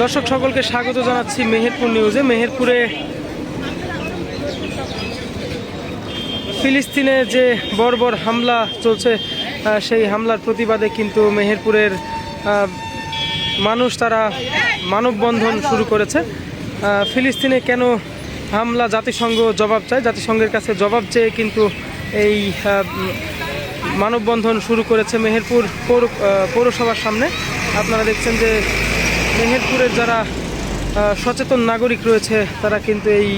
দর্শক সকলকে স্বাগত জানাচ্ছি মেহেরপুর নিউজে। মেহেরপুরে ফিলিস্তিনে যে বর্বর হামলা চলছে সেই হামলার প্রতিবাদে কিন্তু মেহেরপুরের মানুষ তারা মানববন্ধন শুরু করেছে। ফিলিস্তিনে কেন হামলা? জাতিসংঘ জবাব চায়। জাতিসংঘের কাছে জবাব চেয়ে কিন্তু এই মানববন্ধন শুরু করেছে মেহেরপুর পৌর পৌরসভার সামনে। আপনারা দেখছেন যে মেহেরপুরের যারা সচেতন নাগরিক রয়েছে তারা কিন্তু এই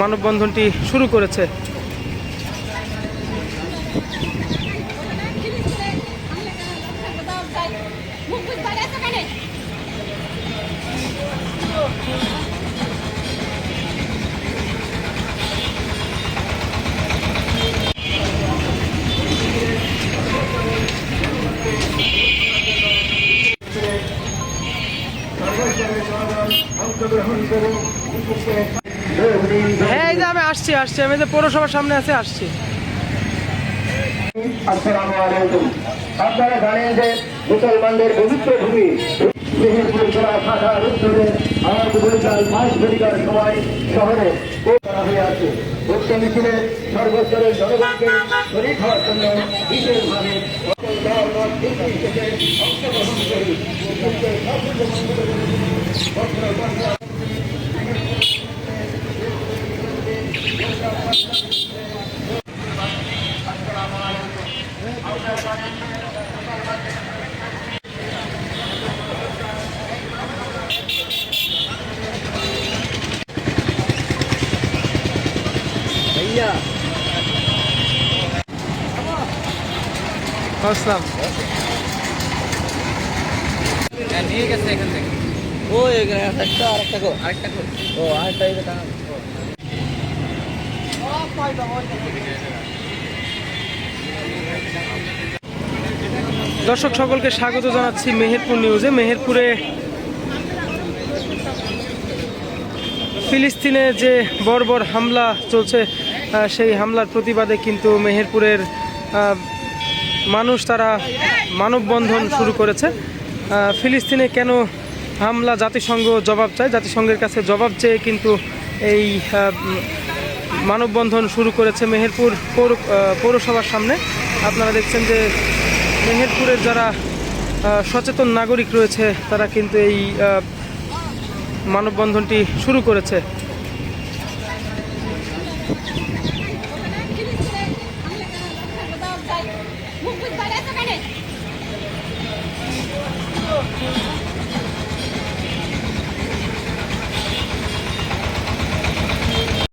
মানববন্ধনটি শুরু করেছে। হ্যাঁ এই যে আমি আসছি আসছি। আমি যে পৌরসভার সামনে আছে, আসছি। আসসালামু আলাইকুম। আপনারা জানেন যে মুসলমানদের পবিত্র ভূমি শহরে জনগণকে শরীর হওয়ার জন্য বিশেষভাবে অংশগ্রহণ করি আসসালাম নিয়ে গেছে এখান থেকে। ও এখানে একটা আরেকটা কো আরেকটা কো ও আরেকটা এই টাকা দর্শক সকলকে স্বাগত জানাচ্ছি মেহেরপুর নিউজে। মেহেরপুরে ফিলিস্তিনে যে বর্বর হামলা চলছে সেই হামলার প্রতিবাদে কিন্তু মেহেরপুরের মানুষ তারা মানববন্ধন শুরু করেছে। ফিলিস্তিনে কেন হামলা? জাতিসংঘ জবাব চায়। জাতিসংঘের কাছে জবাব চেয়ে কিন্তু এই মানববন্ধন শুরু করেছে মেহেরপুর পৌর পৌরসভার সামনে। আপনারা দেখছেন যে মেহেরপুরের যারা সচেতন নাগরিক রয়েছে, তারা কিন্তু এই মানববন্ধনটি শুরু করেছে।